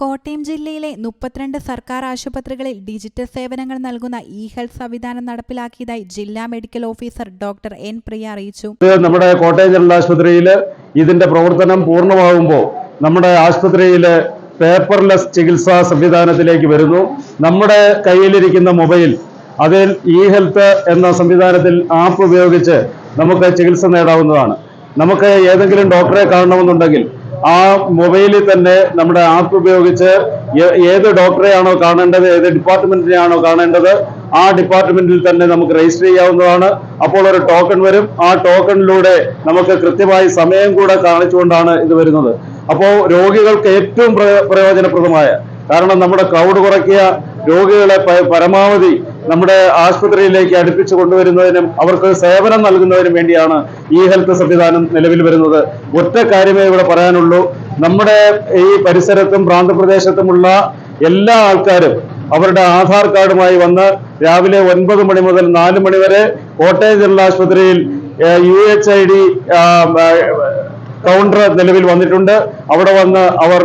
കോട്ടയം ജില്ലയിലെ മുപ്പത്തിരണ്ട് സർക്കാർ ആശുപത്രികളിൽ ഡിജിറ്റൽ സേവനങ്ങൾ നൽകുന്ന ഇ ഹെൽത്ത് സംവിധാനം നടപ്പിലാക്കിയതായി ജില്ലാ medical officer doctor N Priya അറിയിച്ചു. നമ്മുടെ കോട്ടയം ജനറൽ ആശുപത്രിയിൽ ഇതിന്റെ പ്രവർത്തനം പൂർണമാകുമ്പോൾ നമ്മുടെ ആശുപത്രിയിലെ പേപ്പർലെസ് ചികിത്സാ സംവിധാനത്തിലേക്ക് വരുന്നു. നമ്മുടെ കയ്യിലിരിക്കുന്ന മൊബൈൽ അതിൽ ഇ ഹെൽത്ത് എന്ന സംവിധാനത്തിൽ ആപ്പ് ഉപയോഗിച്ച് നമുക്ക് ചികിത്സ നേടാവുന്നതാണ്. നമുക്ക് ഏതെങ്കിലും ഡോക്ടറെ കാണണമെന്നുണ്ടെങ്കിൽ ആ മൊബൈലിൽ തന്നെ നമ്മുടെ ആപ്പ് ഉപയോഗിച്ച് ഏത് ഡോക്ടറെയാണോ കാണേണ്ടത് ഏത് ഡിപ്പാർട്ട്മെന്റിനെയാണോ കാണേണ്ടത് ആ ഡിപ്പാർട്ട്മെന്റിൽ തന്നെ നമുക്ക് രജിസ്റ്റർ ചെയ്യാവുന്നതാണ്. അപ്പോൾ ഒരു ടോക്കൺ വരും. ആ ടോക്കണിലൂടെ നമുക്ക് കൃത്യമായി സമയം കൂടെ കാണിച്ചുകൊണ്ടാണ് ഇത് വരുന്നത്. അപ്പോൾ രോഗികൾക്ക് ഏറ്റവും പ്രയോജനപ്രദമായ കാരണം നമ്മുടെ ക്രൗഡ് കുറയ്ക്കുക രോഗികളെ പരമാവധി നമ്മുടെ ആശുപത്രിയിലേക്ക് അടുപ്പിച്ചു കൊണ്ടുവരുന്നതിനും അവർക്ക് സേവനം നൽകുന്നതിനും വേണ്ടിയാണ് ഈ ഹെൽത്ത് സംവിധാനം നിലവിൽ വരുന്നത്. ഒറ്റ കാര്യമേ ഇവിടെ പറയാനുള്ളൂ. നമ്മുടെ ഈ പരിസരത്തും പ്രാന്തപ്രദേശത്തുമുള്ള എല്ലാ ആൾക്കാരും അവരുടെ ആധാർ കാർഡുമായി വന്ന് രാവിലെ ഒൻപത് മണി മുതൽ നാല് മണി വരെ കോട്ടയം ജനറൽ ആശുപത്രിയിൽ U H I D counter നിലവിൽ വന്നിട്ടുണ്ട്. അവിടെ വന്ന് അവർ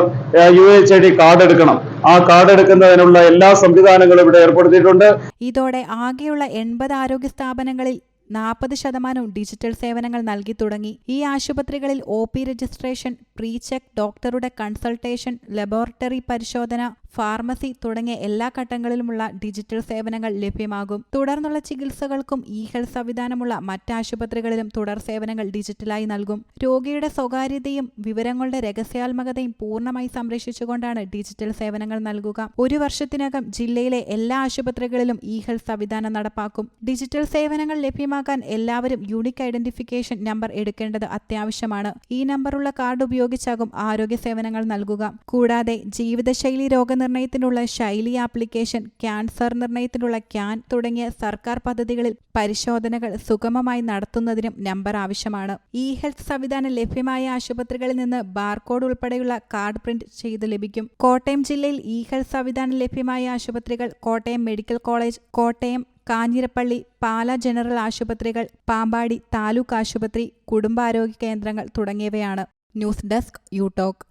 U H I D card എടുക്കണം. ആ കാർഡ് എടുക്കുന്നതിനുള്ള എല്ലാ സംവിധാനങ്ങളും ഇവിടെ ഏർപ്പെടുത്തിയിട്ടുണ്ട്. ഇതോടെ ആകെയുള്ള എൺപത് ആരോഗ്യ സ്ഥാപനങ്ങളിൽ നാൽപ്പത് ശതമാനവും ഡിജിറ്റൽ സേവനങ്ങൾ നൽകി തുടങ്ങി. ഈ ആശുപത്രികളിൽ O P registration pre check ഡോക്ടറുടെ കൺസൾട്ടേഷൻ ലബോറട്ടറി പരിശോധന ഫാർമസി തുടങ്ങിയ എല്ലാ ഘട്ടങ്ങളിലുമുള്ള ഡിജിറ്റൽ സേവനങ്ങൾ ലഭ്യമാകും. തുടർന്നുള്ള ചികിത്സകൾക്കും ഇ ഹെൽത്ത് സംവിധാനമുള്ള മറ്റ് ആശുപത്രികളിലും തുടർ സേവനങ്ങൾ ഡിജിറ്റലായി നൽകും. രോഗിയുടെ സ്വകാര്യതയും വിവരങ്ങളുടെ രഹസ്യാത്മകതയും പൂർണമായി സംരക്ഷിച്ചുകൊണ്ടാണ് ഡിജിറ്റൽ സേവനങ്ങൾ നൽകുക. ഒരു വർഷത്തിനകം ജില്ലയിലെ എല്ലാ ആശുപത്രികളിലും ഇ ഹെൽത്ത് സംവിധാനം നടപ്പാക്കും. ഡിജിറ്റൽ സേവനങ്ങൾ ലഭ്യമാക്കാൻ എല്ലാവരും യൂണിക് ഐഡന്റിഫിക്കേഷൻ നമ്പർ എടുക്കേണ്ടത് അത്യാവശ്യമാണ്. ഈ നമ്പറുള്ള കാർഡ് ഉപയോഗിച്ചാകും ആരോഗ്യ സേവനങ്ങൾ നൽകുക. കൂടാതെ ജീവിതശൈലി രോഗനിർണയത്തിനുള്ള ശൈലി ആപ്ലിക്കേഷൻ ക്യാൻസർ നിർണയത്തിനുള്ള ക്യാൻ തുടങ്ങിയ സർക്കാർ പദ്ധതികളിൽ പരിശോധനകൾ സുഗമമായി നടത്തുന്നതിനും നമ്പർ ആവശ്യമാണ്. ഇ ഹെൽത്ത് സംവിധാനം ലഭ്യമായ ആശുപത്രികളിൽ നിന്ന് ബാർകോഡ് ഉൾപ്പെടെയുള്ള കാർഡ് പ്രിന്റ് ചെയ്ത് ലഭിക്കും. കോട്ടയം ജില്ലയിൽ ഇ ഹെൽത്ത് സംവിധാനം ലഭ്യമായ ആശുപത്രികൾ Kottayam medical college Kottayam Kanjirappally Pala general ആശുപത്രികൾ പാമ്പാടി താലൂക്ക് ആശുപത്രി കുടുംബാരോഗ്യ കേന്ദ്രങ്ങൾ തുടങ്ങിയവയാണ്. News desk you talk